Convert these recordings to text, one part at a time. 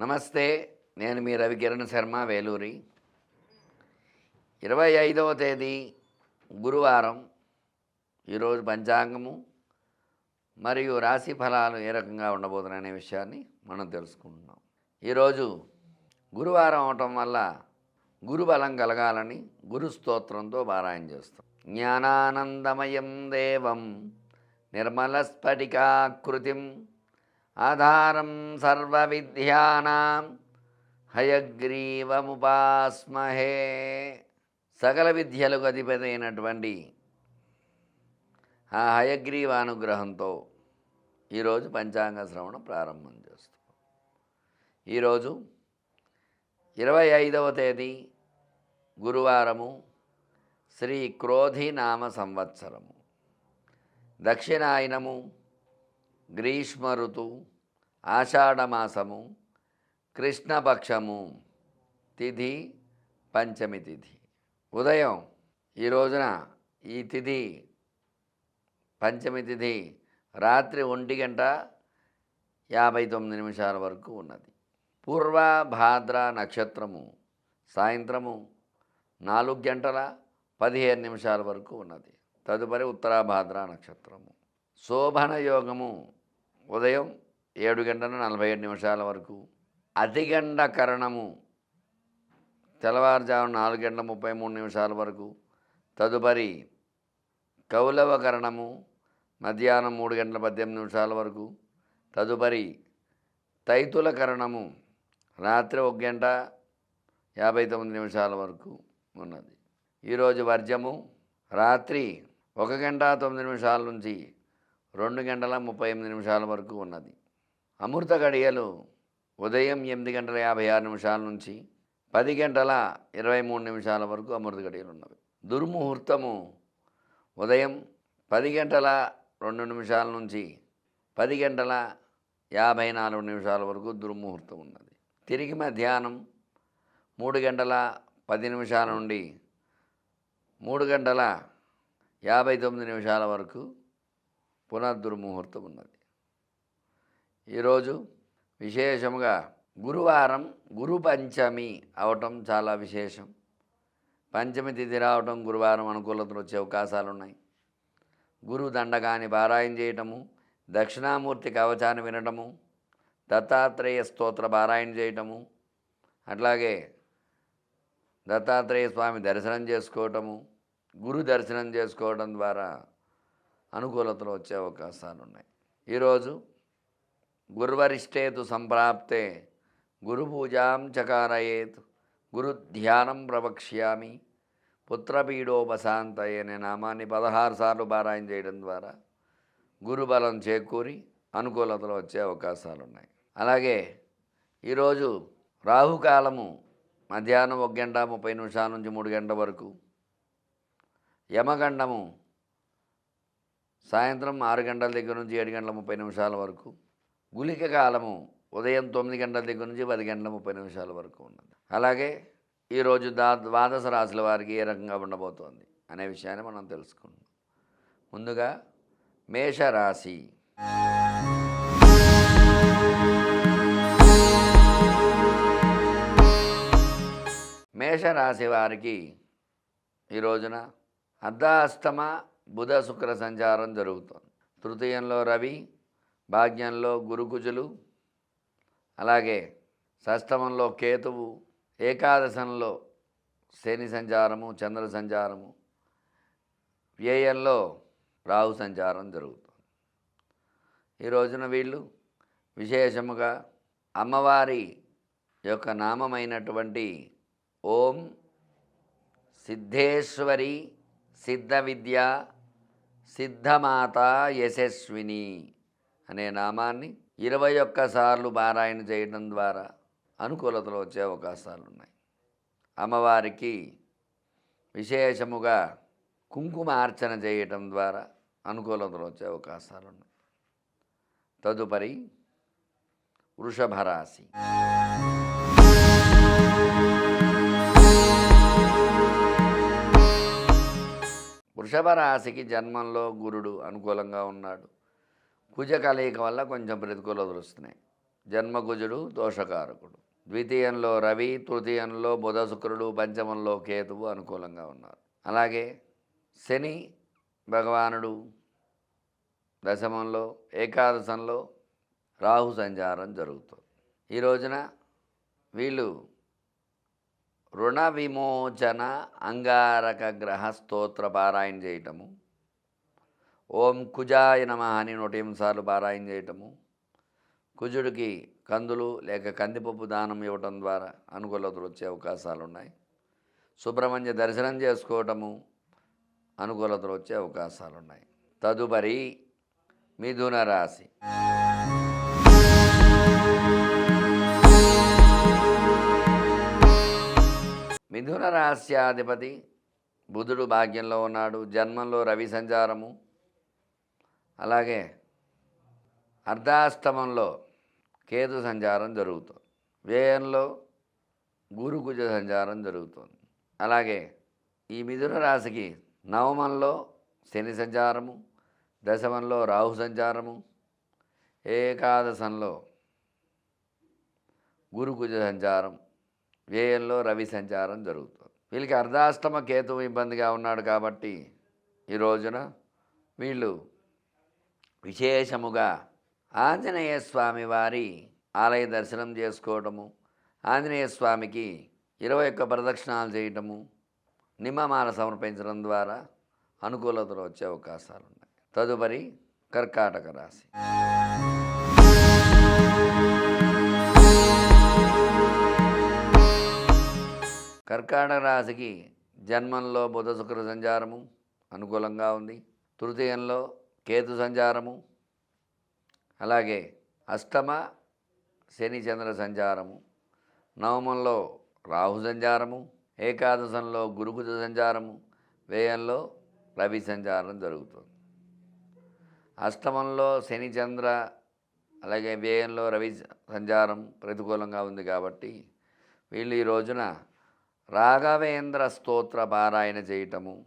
నమస్తే నేను మీ రవికిరణ్ శర్మ వేలూరి. ఇరవై ఐదవ తేదీ గురువారం ఈరోజు పంచాంగము మరియు రాశి ఫలాలు ఏ రకంగా ఉండబోతున్నాయనే విషయాన్ని మనం తెలుసుకుంటున్నాం. ఈరోజు గురువారం అవటం వల్ల గురుబలం కలగాలని గురు స్తోత్రంతో పారాయణ చేస్తాం. జ్ఞానానందమయం దేవం నిర్మలస్ఫటికాకృతిం ఆధారం సర్వవిద్యానాం హయగ్రీవముపాస్మహే. సకల విద్యలకు అధిపతి అయినటువంటి ఆ హయగ్రీవ అనుగ్రహంతో ఈరోజు పంచాంగ శ్రవణం ప్రారంభం చేస్తాం. ఈరోజు ఇరవై ఐదవ తేదీ గురువారము శ్రీ క్రోధి నామ సంవత్సరము. దక్షిణాయనము గ్రీష్మ ఋతు ఆషాఢమాసము కృష్ణపక్షము తిథి పంచమి తిథి. ఉదయం ఈ రోజున ఈ తిథి పంచమి తిథి రాత్రి ఒంటి గంట యాభై తొమ్మిది నిమిషాల వరకు ఉన్నది. పూర్వ భాద్ర నక్షత్రము సాయంత్రము నాలుగు గంటల పదిహేను నిమిషాల వరకు ఉన్నది. తదుపరి ఉత్తరాభాద్ర నక్షత్రము. శోభన యోగము ఉదయం ఏడు గంటల నలభై ఏడు నిమిషాల వరకు అతిగండ కరణము. తెల్లవారుజాము నాలుగు గంటల ముప్పై మూడు నిమిషాల వరకు తదుపరి కౌలవ కరణము. మధ్యాహ్నం మూడు గంటల పద్దెనిమిది నిమిషాల వరకు తదుపరి తైతుల కరణము. రాత్రి ఒక గంట యాభై తొమ్మిది నిమిషాల వరకు ఉన్నది. ఈరోజు వర్జము రాత్రి ఒక గంట తొమ్మిది నిమిషాల నుంచి రెండు గంటల ముప్పై ఎనిమిది నిమిషాల వరకు ఉన్నది. అమృత గడియలు ఉదయం ఎనిమిది గంటల యాభై ఆరు నిమిషాల నుంచి పది గంటల ఇరవై మూడు నిమిషాల వరకు అమృత గడియలు ఉన్నవి. దుర్ముహూర్తము ఉదయం పది గంటల రెండు నిమిషాల నుంచి పది గంటల యాభై నాలుగు నిమిషాల వరకు దుర్ముహూర్తం ఉన్నది. తిరిగి మధ్యాహ్నం మూడు గంటల పది నిమిషాల నుండి మూడు గంటల యాభై తొమ్మిది నిమిషాల వరకు పునర్దుర్ముహూర్తం ఉన్నది. ఈరోజు విశేషముగా గురువారం గురు పంచమి అవటం చాలా విశేషం. పంచమి తిథి రావటం గురువారం అనుకూలతలు వచ్చే అవకాశాలు ఉన్నాయి గురు దండకాన్ని పారాయణ చేయటము దక్షిణామూర్తి కవచాన్ని వినటము దత్తాత్రేయ స్తోత్ర పారాయణ చేయటము అట్లాగే దత్తాత్రేయ స్వామి దర్శనం చేసుకోవటము గురు దర్శనం చేసుకోవడం ద్వారా అనుకూలతలు వచ్చే అవకాశాలు ఉన్నాయి ఈరోజు గురువరిష్టేతు సంప్రాప్తే గురు పూజాం చకారయేత్ గురు ధ్యానం ప్రవక్ష్యామి పుత్రపీడోపశాంతయ్య అనే నామాన్ని పదహారు సార్లు పారాయణ చేయడం ద్వారా గురుబలం చేకూరి అనుకూలతలు వచ్చే అవకాశాలు ఉన్నాయి అలాగే ఈరోజు రాహుకాలము మధ్యాహ్నం ఒక గంట ముప్పై నిమిషాల నుంచి మూడు గంటల వరకు యమగండము సాయంత్రం ఆరు గంటల దగ్గర నుంచి ఏడు గంటల ముప్పై నిమిషాల వరకు గులిక కాలము ఉదయం తొమ్మిది గంటల దగ్గర నుంచి పది గంటల ముప్పై నిమిషాల వరకు ఉన్నది. అలాగే ఈరోజు దా ద్వాదశ రాశుల వారికి ఏ రకంగా ఉండబోతోంది అనే విషయాన్ని మనం తెలుసుకుందాం. ముందుగా మేషరాశి. మేషరాశి వారికి ఈ రోజున అర్ధాష్టమ బుధ శుక్ర సంచారం జరుగుతుంది. తృతీయంలో రవి భాగ్యంలో గురుకుజులు అలాగే షష్టమంలో కేతువు ఏకాదశంలో శని సంచారము చంద్ర సంచారము వ్యయంలో రాహు సంచారం జరుగుతుంది. ఈ రోజున వీళ్ళు విశేషముగా అమ్మవారి యొక్క నామమైనటువంటి ఓం సిద్ధేశ్వరి సిద్ధ విద్య సిద్ధమాత యశస్విని అనే నామాన్ని ఇరవై ఒక్కసార్లు పారాయణ చేయడం ద్వారా అనుకూలతలు వచ్చే అవకాశాలు ఉన్నాయి అమ్మవారికి విశేషముగా కుంకుమార్చన చేయటం ద్వారా అనుకూలతలు వచ్చే అవకాశాలు ఉన్నాయి తదుపరి వృషభ రాశి. వృషభ రాశికి జన్మంలో గురుడు అనుకూలంగా ఉన్నాడు. కుజ కలయిక వల్ల కొంచెం ప్రతికూలతలు వస్తున్నాయి. జన్మకుజుడు దోషకారకుడు. ద్వితీయంలో రవి తృతీయంలో బుధ శుక్రుడు పంచమంలో కేతువు అనుకూలంగా ఉన్నారు. అలాగే శని భగవానుడు దశమంలో ఏకాదశంలో రాహు సంచారం జరుగుతుంది. ఈ రోజున వీళ్ళు రుణ విమోచన అంగారక గ్రహ స్తోత్ర పారాయణ చేయటము. ఓం కుజాయ నమ అని నూట ఎనిమిది సార్లు పారాయణ చేయటము. కుజుడికి కందులు లేక కందిపప్పు దానం ఇవ్వటం ద్వారా అనుకూలతలు వచ్చే అవకాశాలు ఉన్నాయి సుబ్రహ్మణ్య దర్శనం చేసుకోవటము అనుకూలతలు వచ్చే అవకాశాలు ఉన్నాయి తదుపరి మిథున రాశి. మిథున రహస్యాధిపతి బుధుడు భాగ్యంలో ఉన్నాడు జన్మంలో రవి సంచారము. అలాగే అర్ధాష్టమంలో కేతు సంచారం జరుగుతుంది. వ్యయంలో గురుకుజ సంచారం జరుగుతుంది. అలాగే ఈ మిథున రాశికి నవమంలో శని సంచారము దశమంలో రాహు సంచారము ఏకాదశంలో గురుకుజ సంచారం వ్యయంలో రవి సంచారం జరుగుతుంది. వీళ్ళకి అర్ధాష్టమ కేతువు ఇబ్బందిగా ఉన్నాడు కాబట్టి ఈ రోజున వీళ్ళు విశేషముగా ఆంజనేయ స్వామి వారి ఆలయ దర్శనం చేసుకోవటము ఆంజనేయ స్వామికి ఇరవై ఒక్క ప్రదక్షిణాలు చేయటము నిమ్మమాల సమర్పించడం ద్వారా అనుకూలతలు వచ్చే అవకాశాలు ఉన్నాయి తదుపరి కర్కాటక రాశి. కర్కాటక రాశికి జన్మంలో బుధ శుక్ర సంచారము అనుకూలంగా ఉంది. తృతీయంలో కేతు సంచారము అలాగే అష్టమ శని చంద్ర సంచారము నవమంలో రాహు సంచారము ఏకాదశంలో గురుకుజ సంచారము వ్యయంలో రవి సంచారం జరుగుతుంది. అష్టమంలో శని చంద్ర అలాగే వ్యయంలో రవి సంచారం ప్రతికూలంగా ఉంది కాబట్టి వీళ్ళు ఈ రోజున రాఘవేంద్ర స్తోత్ర పారాయణ చేయటము.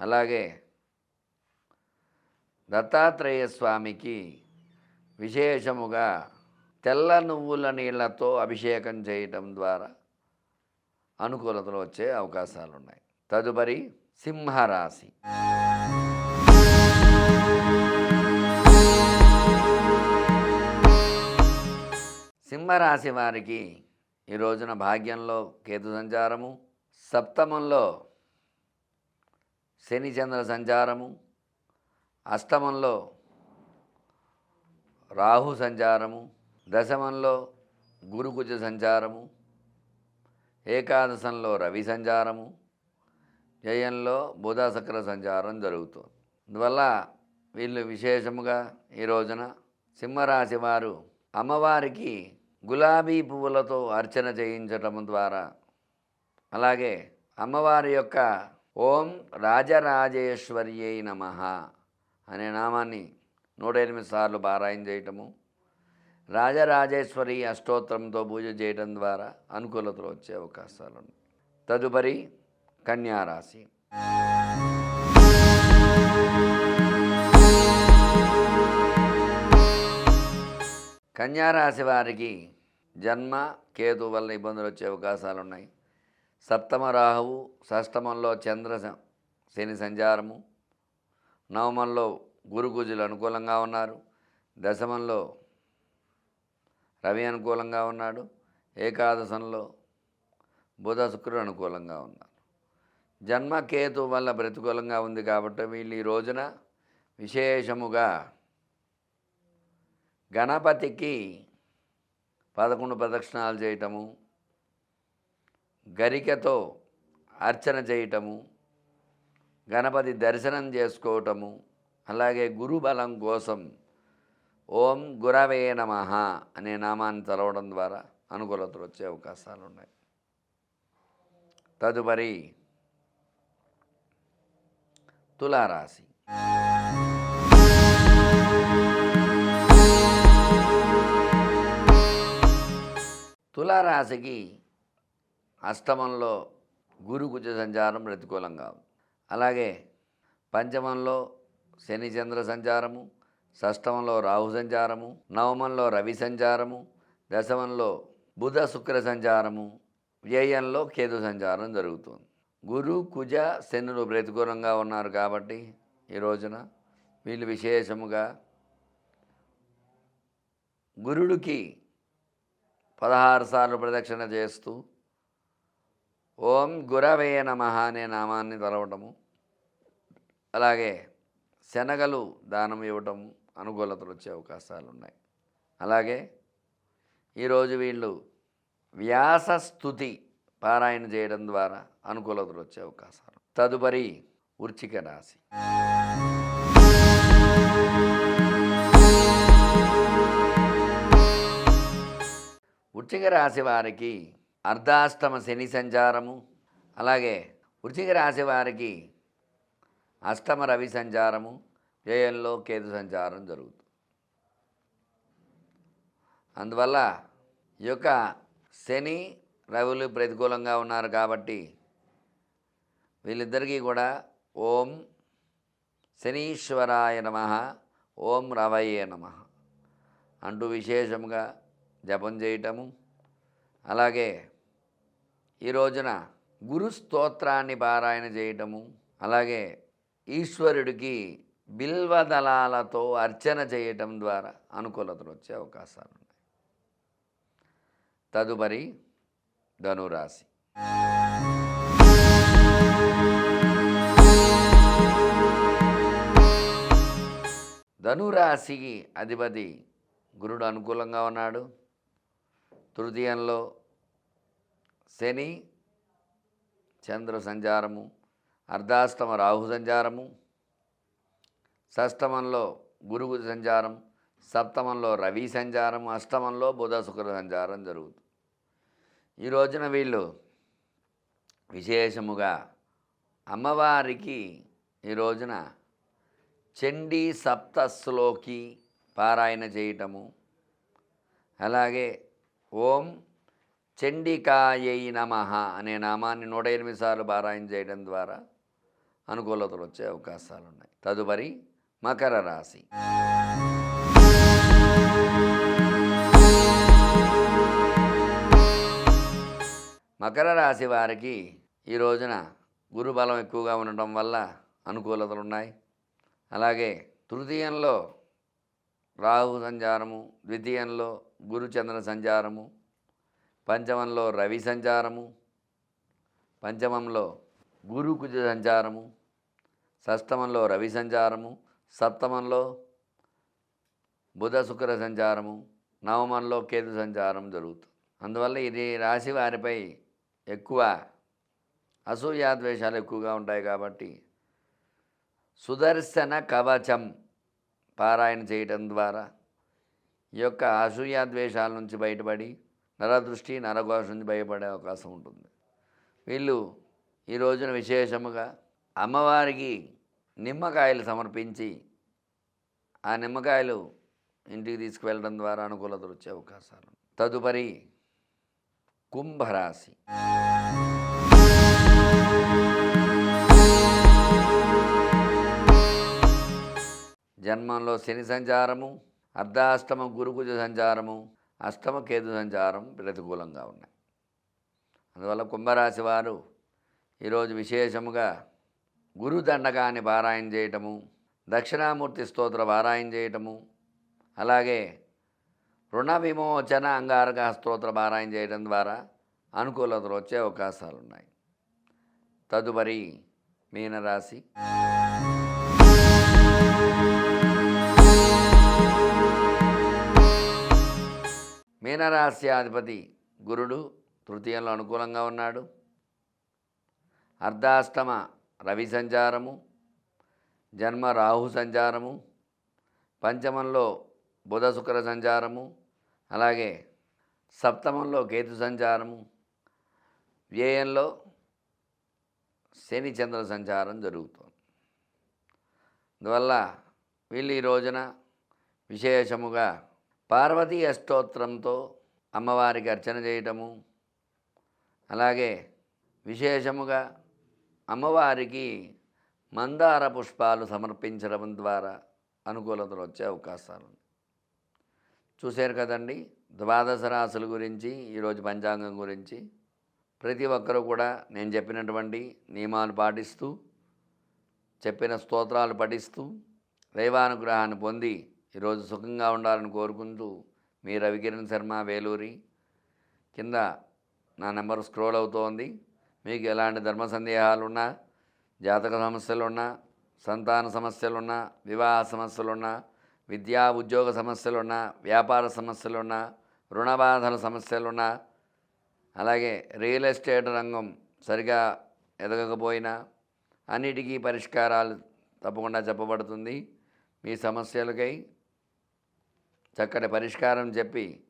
అలాగే దత్తాత్రేయ స్వామికి విశేషముగా తెల్ల నువ్వుల నీళ్ళతో అభిషేకం చేయటం ద్వారా అనుకూలతలు వచ్చే అవకాశాలు ఉన్నాయి తదుపరి సింహరాశి. సింహరాశి వారికి ఈ రోజున భాగ్యంలో కేతు సంచారము సప్తమంలో శని చంద్ర సంచారము అష్టమంలో రాహు సంచారము దశమంలో గురుకుజ సంచారము ఏకాదశంలో రవి సంచారము జయంలో బుధ సంచారం జరుగుతుంది. అందువల్ల వీళ్ళు విశేషముగా ఈ రోజున సింహరాశి వారు అమ్మవారికి గులాబీ పువ్వులతో అర్చన చేయించటం ద్వారా. అలాగే అమ్మవారి యొక్క ఓం రాజరాజేశ్వర్యై నమ అనే నామాన్ని నూట ఎనిమిది సార్లు పారాయణ చేయటము రాజరాజేశ్వరి అష్టోత్తరంతో పూజ చేయటం ద్వారా అనుకూలతలు వచ్చే అవకాశాలు ఉన్నాయి తదుపరి కన్యారాశి. కన్యారాశి వారికి జన్మ కేతు వల్ల ఇబ్బందులు వచ్చే అవకాశాలు ఉన్నాయి. సప్తమ రాహువు షష్టమంలో చంద్ర శని సంచారము. నవమంలో గురుకుజులు అనుకూలంగా ఉన్నారు. దశమంలో రవి అనుకూలంగా ఉన్నాడు. ఏకాదశంలో బుధ శుక్రుడు అనుకూలంగా ఉన్నారు. జన్మ కేతు వల్ల ప్రతికూలంగా ఉంది కాబట్టి వీళ్ళు ఈ రోజున విశేషముగా గణపతికి పదకొండు ప్రదక్షిణాలు చేయటము గరికతో అర్చన చేయటము గణపతి దర్శనం చేసుకోవటము అలాగే గురుబలం కోసం ఓం గురవే నమ అనే నామాన్ని చదవడం ద్వారా అనుకూలతలు వచ్చే అవకాశాలు ఉన్నాయి. తదుపరి తులారాశి. తులారాశికి అష్టమంలో గురు కుజ సంచారం ప్రతికూలంగా ఉంది అలాగే పంచమంలో శని చంద్ర సంచారము షష్టమంలో రాహు సంచారము నవమంలో రవి సంచారము దశమంలో బుధ శుక్ర సంచారము వ్యయంలో కేతు సంచారం జరుగుతుంది. గురు కుజ శనులు ప్రతికూలంగా ఉన్నారు కాబట్టి ఈ రోజున వీళ్ళు విశేషముగా గురుడికి పదహారు సార్లు ప్రదక్షిణ చేస్తూ ఓం గురవే నమ అనే నామాన్ని తలవటము అలాగే శనగలు దానం ఇవ్వటం అనుకూలతలు వచ్చే అవకాశాలు ఉన్నాయి అలాగే ఈరోజు వీళ్ళు వ్యాస స్థుతి పారాయణ చేయడం ద్వారా అనుకూలతలు వచ్చే అవకాశాలు. తదుపరి వృచ్చిక రాశి. వృచ్చిక రాశి వారికి అర్ధాష్టమ శని సంచారము అలాగే వృచ్చిక రాశి వారికి అష్టమ రవి సంచారము వ్యయంలో కేతు సంచారం జరుగుతుంది. అందువల్ల ఈ యొక్క శని రవులు ప్రతికూలంగా ఉన్నారు కాబట్టి వీళ్ళిద్దరికీ కూడా ఓం శనీశ్వరాయ నమ ఓం రవయే నమ అంటూ విశేషంగా జపం చేయటము. అలాగే ఈ రోజున గురు స్తోత్రాన్ని పారాయణ చేయటము. అలాగే ఈశ్వరుడికి బిల్వదళాలతో అర్చన చేయటం ద్వారా అనుకూలతలు వచ్చే అవకాశాలు ఉన్నాయి తదుపరి ధనురాశి. ధనురాశికి అధిపతి గురుడు అనుకూలంగా ఉన్నాడు. తృతీయంలో శని చంద్ర సంచారము అర్ధాష్టమ రాహు సంచారము షష్టమంలో గురువు సంచారం సప్తమంలో రవి సంచారం అష్టమంలో బుధ శుక్ర సంచారం జరుగుతుంది ఈ రోజున వీళ్ళు విశేషముగా అమ్మవారికి ఈ రోజున చండీ సప్తస్లోకి పారాయణ చేయటము అలాగే ఓం చండికాయై నమ అనే నామాన్ని నూట ఎనిమిది సార్లు పారాయణ చేయడం ద్వారా అనుకూలతలు వచ్చే అవకాశాలు ఉన్నాయి. తదుపరి మకర రాశి. మకర రాశి వారికి ఈ రోజున గురు బలం ఎక్కువగా ఉండటం వల్ల అనుకూలతలు ఉన్నాయి. అలాగే తృతీయంలో రాహు సంచారము ద్వితీయంలో గురుచంద్ర సంచారము పంచమంలో రవి సంచారము పంచమంలో గురుకుజ సంచారము షష్టమంలో రవి సంచారము సప్తమంలో బుధ శుక్ర సంచారము నవమంలో కేతు సంచారం జరుగుతుంది అందువల్ల ఇది రాశి వారిపై ఎక్కువ అసూయాద్వేషాలు ఎక్కువగా ఉంటాయి కాబట్టి సుదర్శన కవచం పారాయణ చేయటం ద్వారా ఈ యొక్క అసూయాద్వేషాల నుంచి బయటపడి నరదృష్టి నరఘోష నుంచి బయటపడే అవకాశం ఉంటుంది. వీళ్ళు ఈ రోజున విశేషముగా అమ్మవారికి నిమ్మకాయలు సమర్పించి ఆ నిమ్మకాయలు ఇంటికి తీసుకువెళ్ళడం ద్వారా అనుకూలతలు వచ్చే అవకాశాలు తదుపరి కుంభరాశి. జన్మంలో శని సంచారము అర్ధాష్టమ గురుకుజ సంచారము అష్టమ కేతు సంచారం ప్రతికూలంగా ఉన్నాయి. అందువల్ల కుంభరాశి వారు ఈరోజు విశేషముగా గురు దండకాన్ని పారాయణ చేయటము దక్షిణామూర్తి స్తోత్ర పారాయణ చేయటము అలాగే రుణ విమోచన అంగారక స్తోత్ర పారాయణ చేయడం ద్వారా అనుకూలతలు వచ్చే అవకాశాలు ఉన్నాయి తదుపరి మీనరాశి మీనరాశ్యాధిపతి గురుడు తృతీయంలో అనుకూలంగా ఉన్నాడు. అర్ధాష్టమ రవి సంచారము జన్మ రాహు సంచారము పంచమంలో బుధ శుక్ర సంచారము అలాగే సప్తమంలో కేతు సంచారము వ్యయంలో శని చంద్ర సంచారం జరుగుతుంది. అందువల్ల వీళ్ళు ఈ రోజున విశేషముగా పార్వతీ అష్టోత్రంతో అమ్మవారికి అర్చన చేయటము అలాగే విశేషముగా అమ్మవారికి మందార పుష్పాలు సమర్పించడం ద్వారా అనుకూలతలు వచ్చే అవకాశాలు చూశారు కదండి ద్వాదశ రాశుల గురించి ఈరోజు పంచాంగం గురించి. ప్రతి ఒక్కరూ కూడా నేను చెప్పినటువంటి నియమాలు పాటిస్తూ చెప్పిన స్తోత్రాలు పఠిస్తూ దైవానుగ్రహాన్ని పొంది ఈరోజు సుఖంగా ఉండాలని కోరుకుంటూ మీ రవికిరణ్ శర్మ వేలూరి కింద నా నెంబర్ స్క్రోల్ అవుతోంది. మీకు ఎలాంటి ధర్మ సందేహాలున్నా జాతక సమస్యలున్నా సంతాన సమస్యలున్నా వివాహ సమస్యలున్నా విద్యా ఉద్యోగ సమస్యలున్నా వ్యాపార సమస్యలున్నా రుణ బాధల సమస్యలున్నా అలాగే రియల్ ఎస్టేట్ రంగం సరిగా ఎదగకపోయినా అన్నిటికీ పరిష్కారాలు తప్పకుండా చెప్పబడుతుంది. మీ సమస్యలకై చక్కటి పరిష్కారం చెప్పి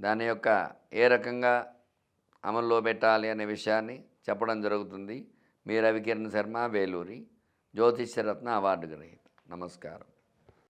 దాని యొక్క ఏ రకంగా అమల్లో పెట్టాలి అనే విషయాన్ని చెప్పడం జరుగుతుంది. మీ రవికిరణ్ శర్మ వేలూరి జ్యోతిష్యరత్న అవార్డు గ్రహీత. నమస్కారం.